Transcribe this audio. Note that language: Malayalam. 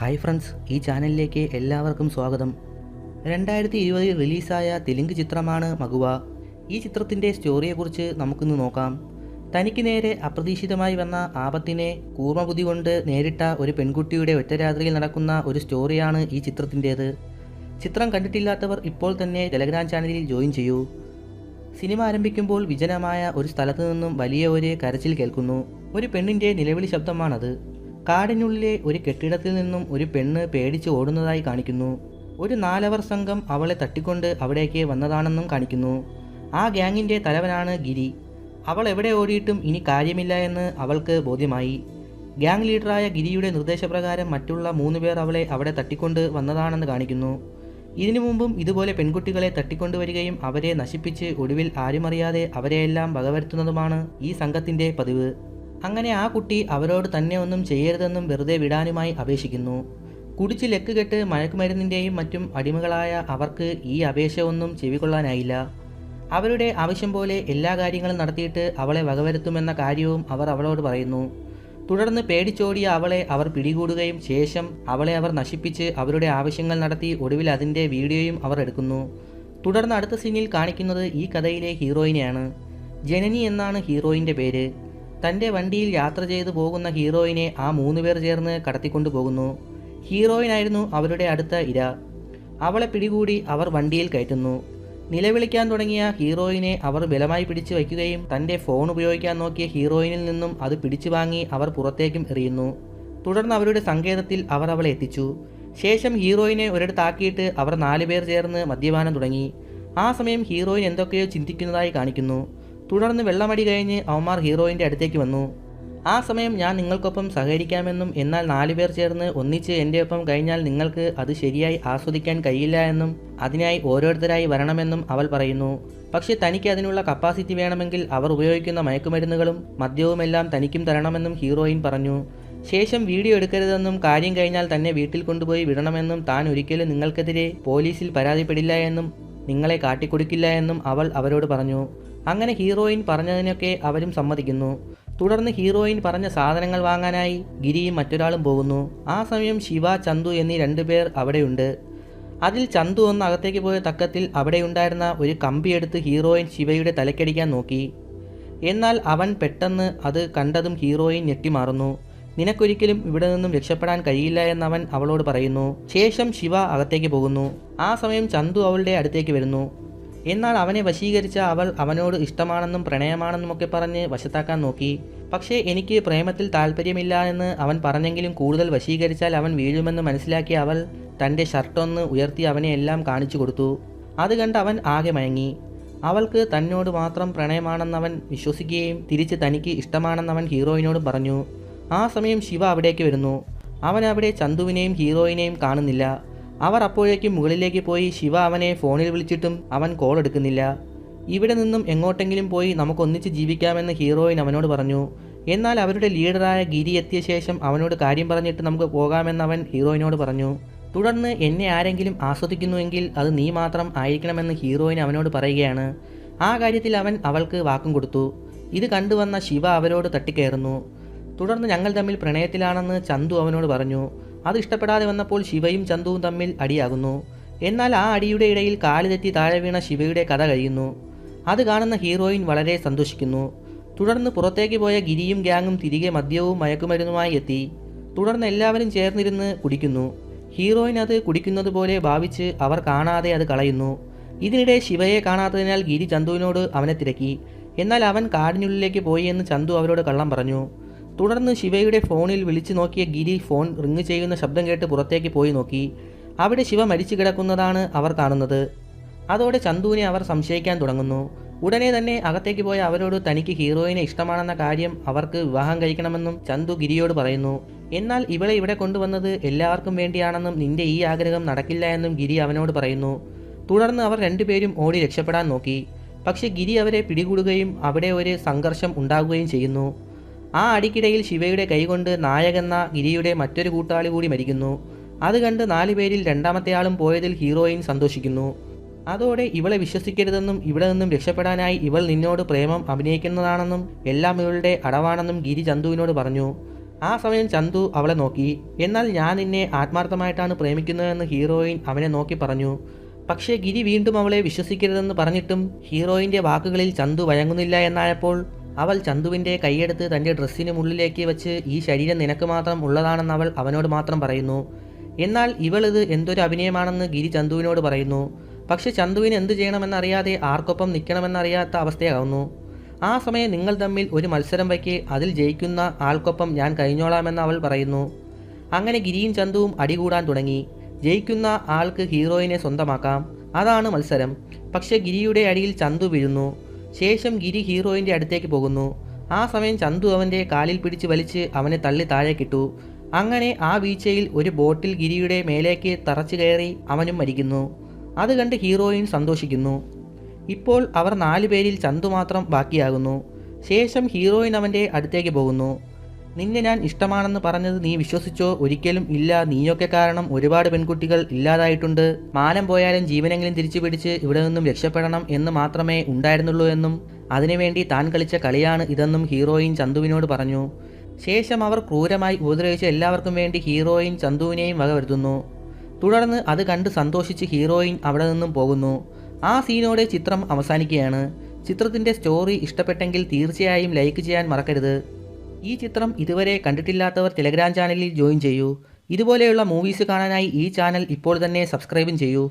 ഹായ് ഫ്രണ്ട്സ് ഈ ചാനലിലേക്ക് എല്ലാവർക്കും സ്വാഗതം. രണ്ടായിരത്തി ഇരുപതിൽ റിലീസായ തെലുങ്ക് ചിത്രമാണ് മകുവ. ഈ ചിത്രത്തിന്റെ സ്റ്റോറിയെക്കുറിച്ച് നമുക്കിന്ന് നോക്കാം. തനിക്ക് നേരെ അപ്രതീക്ഷിതമായി വന്ന ആപത്തിനെ കൂർമ്മബുദ്ധി കൊണ്ട് നേരിട്ട ഒരു പെൺകുട്ടിയുടെ ഒറ്റരാത്രിയിൽ നടക്കുന്ന ഒരു സ്റ്റോറിയാണ് ഈ ചിത്രത്തിന്റേത്. ചിത്രം കണ്ടിട്ടില്ലാത്തവർ ഇപ്പോൾ തന്നെ ടെലഗ്രാം ചാനലിൽ ജോയിൻ ചെയ്യൂ. സിനിമ ആരംഭിക്കുമ്പോൾ വിജനമായ ഒരു സ്ഥലത്തു നിന്നും വലിയ ഒരു കരച്ചിൽ കേൾക്കുന്നു. ഒരു പെണ്ണിന്റെ നിലവിളി ശബ്ദമാണത്. കാടിനുള്ളിലെ ഒരു കെട്ടിടത്തിൽ നിന്നും ഒരു പെണ്ണ് പേടിച്ച് ഓടുന്നതായി കാണിക്കുന്നു. ഒരു നാലവർ സംഘം അവളെ തട്ടിക്കൊണ്ട് അവിടേക്ക് വന്നതാണെന്നും കാണിക്കുന്നു. ആ ഗ്യാങ്ങിന്റെ തലവനാണ് ഗിരി. അവൾ എവിടെ ഓടിയിട്ടും ഇനി കാര്യമില്ല എന്ന് അവൾക്ക് ബോധ്യമായി. ഗ്യാങ് ലീഡറായ ഗിരിയുടെ നിർദ്ദേശപ്രകാരം മറ്റുള്ള മൂന്ന് പേർ അവളെ അവിടെ തട്ടിക്കൊണ്ട് വന്നതാണെന്ന് കാണിക്കുന്നു. ഇതിനു മുമ്പും ഇതുപോലെ പെൺകുട്ടികളെ തട്ടിക്കൊണ്ടുവരികയും അവരെ നശിപ്പിച്ച് ഒടുവിൽ ആരുമറിയാതെ അവരെയെല്ലാം വകവരുത്തുന്നതുമാണ് ഈ സംഘത്തിന്റെ പതിവ്. അങ്ങനെ ആ കുട്ടി അവരോട് തന്നെ ഒന്നും ചെയ്യരുതെന്നും വെറുതെ വിടാനുമായി അപേക്ഷിക്കുന്നു. കുടിച്ച് ലക്ക് കെട്ട് മയക്കുമരുന്നിന്റെയും മറ്റും അടിമകളായ അവർക്ക് ഈ അപേക്ഷ ഒന്നും ചെവികൊള്ളാനായില്ല അവരുടെ ആവശ്യം പോലെ എല്ലാ കാര്യങ്ങളും നടത്തിയിട്ട് അവളെ വകവരുത്തുമെന്ന കാര്യവും അവർ അവളോട് പറയുന്നു. തുടർന്ന് പേടിച്ചോടിയ അവളെ അവർ പിടികൂടുകയും ശേഷം അവളെ അവർ നശിപ്പിച്ച് അവരുടെ ആവശ്യങ്ങൾ നടത്തി ഒടുവിൽ അതിന്റെ വീഡിയോയും അവർ എടുക്കുന്നു. തുടർന്ന് അടുത്ത സീനിൽ കാണിക്കുന്നത് ഈ കഥയിലെ ഹീറോയിനെയാണ്. ജനനി എന്നാണ് ഹീറോയിന്റെ പേര്. തന്റെ വണ്ടിയിൽ യാത്ര ചെയ്തു പോകുന്ന ഹീറോയിനെ ആ മൂന്ന് പേർ ചേർന്ന് കടത്തിക്കൊണ്ടു പോകുന്നു. ഹീറോയിനായിരുന്നു അവരുടെ അടുത്ത ഇര. അവളെ പിടികൂടി അവർ വണ്ടിയിൽ കയറ്റുന്നു. നിലവിളിക്കാൻ തുടങ്ങിയ ഹീറോയിനെ അവർ ബലമായി പിടിച്ചു വയ്ക്കുകയും തന്റെ ഫോൺ ഉപയോഗിക്കാൻ നോക്കിയ ഹീറോയിനിൽ നിന്നും അത് പിടിച്ചു വാങ്ങി അവർ പുറത്തേക്കും എറിയുന്നു. തുടർന്ന് അവരുടെ സങ്കേതത്തിൽ അവർ അവളെ എത്തിച്ചു. ശേഷം ഹീറോയിനെ ഒരിടത്താക്കിയിട്ട് അവർ നാലുപേർ ചേർന്ന് മദ്യപാനം തുടങ്ങി. ആ സമയം ഹീറോയിൻ എന്തൊക്കെയോ ചിന്തിക്കുന്നതായി കാണിക്കുന്നു. തുടർന്ന് വെള്ളമടി കഴിഞ്ഞ് അവന്മാർ ഹീറോയിന്റെ അടുത്തേക്ക് വന്നു. ആ സമയം ഞാൻ നിങ്ങൾക്കൊപ്പം സഹകരിക്കാമെന്നും എന്നാൽ നാലുപേർ ചേർന്ന് ഒന്നിച്ച് എന്റെ ഒപ്പം കഴിഞ്ഞാൽ നിങ്ങൾക്ക് അത് ശരിയായി ആസ്വദിക്കാൻ കഴിയില്ല എന്നും അതിനായി ഓരോരുത്തരായി വരണമെന്നും അവൾ പറയുന്നു. പക്ഷേ തനിക്ക് അതിനുള്ള കപ്പാസിറ്റി വേണമെങ്കിൽ അവർ ഉപയോഗിക്കുന്ന മയക്കുമരുന്നുകളും മദ്യവുമെല്ലാം തനിക്കും തരണമെന്നും ഹീറോയിൻ പറഞ്ഞു. ശേഷം വീഡിയോ എടുക്കരുതെന്നും കാര്യം കഴിഞ്ഞാൽ തന്നെ വീട്ടിൽ കൊണ്ടുപോയി വിടണമെന്നും താൻ ഒരിക്കലും നിങ്ങൾക്കെതിരെ പോലീസിൽ പരാതിപ്പെടില്ല എന്നും നിങ്ങളെ കാട്ടിക്കൊടുക്കില്ല എന്നും അവൾ അവരോട് പറഞ്ഞു. അങ്ങനെ ഹീറോയിൻ പറഞ്ഞതിനൊക്കെ അവരും സമ്മതിക്കുന്നു. തുടർന്ന് ഹീറോയിൻ പറഞ്ഞ സാധനങ്ങൾ വാങ്ങാനായി ഗിരിയും മറ്റൊരാളും പോകുന്നു. ആ സമയം ശിവ ചന്തു എന്നീ രണ്ടുപേർ അവിടെയുണ്ട്. അതിൽ ചന്തു ഒന്ന് അകത്തേക്ക് പോയ തക്കത്തിൽ അവിടെയുണ്ടായിരുന്ന ഒരു കമ്പിയെടുത്ത് ഹീറോയിൻ ശിവയുടെ തലക്കടിക്കാൻ നോക്കി. എന്നാൽ അവൻ പെട്ടെന്ന് അത് കണ്ടതും ഹീറോയിൻ ഞെട്ടിമാറുന്നു. നിനക്കൊരിക്കലും ഇവിടെ നിന്നും രക്ഷപ്പെടാൻ കഴിയില്ല എന്നവൻ അവളോട് പറയുന്നു. ശേഷം ശിവ അകത്തേക്ക് പോകുന്നു. ആ സമയം ചന്തു അവളുടെ അടുത്തേക്ക് വരുന്നു. എന്നാൽ അവനെ വശീകരിച്ച അവൾ അവനോട് ഇഷ്ടമാണെന്നും പ്രണയമാണെന്നും ഒക്കെ പറഞ്ഞ് വശത്താക്കാൻ നോക്കി. പക്ഷേ എനിക്ക് പ്രേമത്തിൽ താല്പര്യമില്ല എന്ന് അവൻ പറഞ്ഞെങ്കിലും കൂടുതൽ വശീകരിച്ചാൽ അവൻ വീഴുമെന്ന് മനസ്സിലാക്കി അവൾ തന്റെ ഷർട്ടൊന്ന് ഉയർത്തി അവനെ എല്ലാം കാണിച്ചു കൊടുത്തു. അത് കണ്ട് അവൻ ആകെ മയങ്ങി. അവൾക്ക് തന്നോട് മാത്രം പ്രണയമാണെന്നവൻ വിശ്വസിക്കുകയും തിരിച്ച് തനിക്ക് ഇഷ്ടമാണെന്നവൻ ഹീറോയിനോട് പറഞ്ഞു. ആ സമയം ശിവ അവിടേക്ക് വരുന്നു. അവൻ അവിടെ ചന്തുവിനെയും ഹീറോയിനെയും കാണുന്നില്ല. അവർ അപ്പോഴേക്കും മുകളിലേക്ക് പോയി ശിവ അവനെ ഫോണിൽ വിളിച്ചിട്ടും അവൻ കോൾ എടുക്കുന്നില്ല. ഇവിടെ നിന്നും എങ്ങോട്ടെങ്കിലും പോയി നമുക്കൊന്നിച്ച് ജീവിക്കാമെന്ന് ഹീറോയിൻ അവനോട് പറഞ്ഞു. എന്നാൽ അവരുടെ ലീഡറായ ഗിരി എത്തിയ ശേഷം അവനോട് കാര്യം പറഞ്ഞിട്ട് നമുക്ക് പോകാമെന്ന് അവൻ ഹീറോയിനോട് പറഞ്ഞു. തുടർന്ന് എന്നെ ആരെങ്കിലും ആസ്വദിക്കുന്നുവെങ്കിൽ അത് നീ മാത്രം ആയിരിക്കണമെന്ന് ഹീറോയിൻ അവനോട് പറയുകയാണ്. ആ കാര്യത്തിൽ അവൻ അവൾക്ക് വാക്കും കൊടുത്തു. ഇത് കണ്ടുവന്ന ശിവ അവരോട് തട്ടിക്കയറുന്നു. തുടർന്ന് ഞങ്ങൾ തമ്മിൽ പ്രണയത്തിലാണെന്ന് ചന്തു അവനോട് പറഞ്ഞു. അത് ഇഷ്ടപ്പെടാതെ വന്നപ്പോൾ ശിവയും ചന്തുവും തമ്മിൽ അടിയാകുന്നു. എന്നാൽ ആ അടിയുടെ ഇടയിൽ കാൽ തെറ്റി താഴെ വീണ ശിവയുടെ കഥ കഴിയുന്നു. അത് കാണുന്ന ഹീറോയിൻ വളരെ സന്തോഷിക്കുന്നു. തുടർന്ന് പുറത്തേക്ക് പോയ ഗിരിയും ഗ്യാങ്ങും തിരികെ മദ്യവും മയക്കുമരുന്നുമായി എത്തി. തുടർന്ന് എല്ലാവരും ചേർന്നിരുന്ന് കുടിക്കുന്നു. ഹീറോയിൻ അത് കുടിക്കുന്നത് പോലെ ഭാവിച്ച് അവർ കാണാതെ അത് കളയുന്നു. ഇതിനിടെ ശിവയെ കാണാത്തതിനാൽ ഗിരി ചന്തുവിനോട് അവനെ തിരക്കി. എന്നാൽ അവൻ കാടിനുള്ളിലേക്ക് പോയി എന്ന് ചന്തു അവരോട് കള്ളം പറഞ്ഞു. തുടർന്ന് ശിവയുടെ ഫോണിൽ വിളിച്ചു നോക്കിയ ഗിരി ഫോൺ റിങ് ചെയ്യുന്ന ശബ്ദം കേട്ട് പുറത്തേക്ക് പോയി നോക്കി. അവിടെ ശിവ മരിച്ചു കിടക്കുന്നതാണ് അവർ കാണുന്നത്. അതോടെ ചന്തുവിനെ അവർ സംശയിക്കാൻ തുടങ്ങുന്നു. ഉടനെ തന്നെ അകത്തേക്ക് പോയ അവരോട് തനിക്ക് ഹീറോയിനെ ഇഷ്ടമാണെന്ന കാര്യം അവർക്ക് വിവാഹം കഴിക്കണമെന്നും ചന്തു ഗിരിയോട് പറയുന്നു. എന്നാൽ ഇവളെ ഇവിടെ കൊണ്ടുവന്നത് എല്ലാവർക്കും വേണ്ടിയാണെന്നും നിന്റെ ഈ ആഗ്രഹം നടക്കില്ല എന്നും ഗിരി അവനോട് പറയുന്നു. തുടർന്ന് അവർ രണ്ടുപേരും ഓടി രക്ഷപ്പെടാൻ നോക്കി. പക്ഷേ ഗിരി അവരെ പിടികൂടുകയും അവിടെ ഒരു സംഘർഷം ഉണ്ടാകുകയും ചെയ്യുന്നു. ആ അടിക്കിടയിൽ ശിവയുടെ കൈകൊണ്ട് നായകെന്ന ഗിരിയുടെ മറ്റൊരു കൂട്ടാളി കൂടി മരിക്കുന്നു. അത് കണ്ട് നാലു പേരിൽ രണ്ടാമത്തെ ആളും പോയതിൽ ഹീറോയിൻ സന്തോഷിക്കുന്നു. അതോടെ ഇവളെ വിശ്വസിക്കരുതെന്നും ഇവിടെ നിന്നും രക്ഷപ്പെടാനായി ഇവൾ നിന്നോട് പ്രേമം അഭിനയിക്കുന്നതാണെന്നും എല്ലാം ഇവളുടെ അടവാണെന്നും ഗിരി ചന്തുവിനോട് പറഞ്ഞു. ആ സമയം ചന്തു അവളെ നോക്കി. എന്നാൽ ഞാൻ നിന്നെ ആത്മാർത്ഥമായിട്ടാണ് പ്രേമിക്കുന്നതെന്ന് ഹീറോയിൻ അവനെ നോക്കി പറഞ്ഞു. പക്ഷേ ഗിരി വീണ്ടും അവളെ വിശ്വസിക്കരുതെന്ന് പറഞ്ഞിട്ടും ഹീറോയിന്റെ വാക്കുകളിൽ ചന്തു വഴങ്ങുന്നില്ല എന്നായപ്പോൾ അവൾ ചന്തുവിന്റെ കൈയെടുത്ത് തന്റെ ഡ്രസ്സിന് മുള്ളിലേക്ക് വെച്ച് ഈ ശരീരം നിനക്ക് മാത്രം ഉള്ളതാണെന്ന് അവൾ അവനോട് മാത്രം പറയുന്നു. എന്നാൽ ഇവളിത് എന്തൊരു അഭിനയമാണെന്ന് ഗിരി ചന്തുവിനോട് പറയുന്നു. പക്ഷെ ചന്തുവിന് എന്ത് ചെയ്യണമെന്നറിയാതെ ആർക്കൊപ്പം നിൽക്കണമെന്നറിയാത്ത അവസ്ഥയാകുന്നു. ആ സമയം നിങ്ങൾ തമ്മിൽ ഒരു മത്സരം വയ്ക്ക് അതിൽ ജയിക്കുന്ന ആൾക്കൊപ്പം ഞാൻ കഴിഞ്ഞോളാമെന്ന് അവൾ പറയുന്നു. അങ്ങനെ ഗിരിയും ചന്തുവും അടികൂടാൻ തുടങ്ങി. ജയിക്കുന്ന ആൾക്ക് ഹീറോയിനെ സ്വന്തമാക്കാം. അതാണ് മത്സരം. പക്ഷേ ഗിരിയുടെ അടിയിൽ ചന്തു വീഴുന്നു. ശേഷം ഗിരി ഹീറോയിന്റെ അടുത്തേക്ക് പോകുന്നു. ആ സമയം ചന്തു അവന്റെ കാലിൽ പിടിച്ച് വലിച്ച് അവനെ തള്ളി താഴേക്കിട്ടു അങ്ങനെ ആ വീഴ്ചയിൽ ഒരു ബോട്ടിൽ ഗിരിയുടെ മേലേക്ക് തറച്ചു കയറി അവനും മരിക്കുന്നു. അത് കണ്ട് ഹീറോയിൻ സന്തോഷിക്കുന്നു. ഇപ്പോൾ അവർ നാലു പേരിൽ ചന്തു മാത്രം ബാക്കിയാകുന്നു. ശേഷം ഹീറോയിൻ അവന്റെ അടുത്തേക്ക് പോകുന്നു. നിന്നെ ഞാൻ ഇഷ്ടമാണെന്ന് പറഞ്ഞത് നീ വിശ്വസിച്ചോ? ഒരിക്കലും ഇല്ല. നീയൊക്കെ കാരണം ഒരുപാട് പെൺകുട്ടികൾ ഇല്ലാതായിട്ടുണ്ട്. മാനം പോയാലും ജീവനെങ്കിലും തിരിച്ചു പിടിച്ച് ഇവിടെ നിന്നും രക്ഷപ്പെടണം എന്ന് മാത്രമേ ഉണ്ടായിരുന്നുള്ളൂ എന്നും അതിനുവേണ്ടി താൻ കളിച്ച കളിയാണ് ഇതെന്നും ഹീറോയിൻ ചന്തുവിനോട് പറഞ്ഞു. ശേഷം അവർ ക്രൂരമായി ഉപദ്രവിച്ച എല്ലാവർക്കും വേണ്ടി ഹീറോയിൻ ചന്തുവിനെയും വകവരുത്തുന്നു. തുടർന്ന് അത് കണ്ട് സന്തോഷിച്ച് ഹീറോയിൻ അവിടെ നിന്നും പോകുന്നു. ആ സീനോടെ ചിത്രം അവസാനിക്കുകയാണ്. ചിത്രത്തിന്റെ സ്റ്റോറി ഇഷ്ടപ്പെട്ടെങ്കിൽ തീർച്ചയായും ലൈക്ക് ചെയ്യാൻ മറക്കരുത്. ഈ ചിത്രം ഇതുവരെ കണ്ടിട്ടില്ലാത്തവർ ടെലഗ്രാം ചാനലിൽ ജോയിൻ ചെയ്യൂ. ഇതുപോലെയുള്ള മൂവീസ് കാണാനായി ഈ ചാനൽ ഇപ്പോൾ തന്നെ സബ്സ്ക്രൈബും ചെയ്യൂ.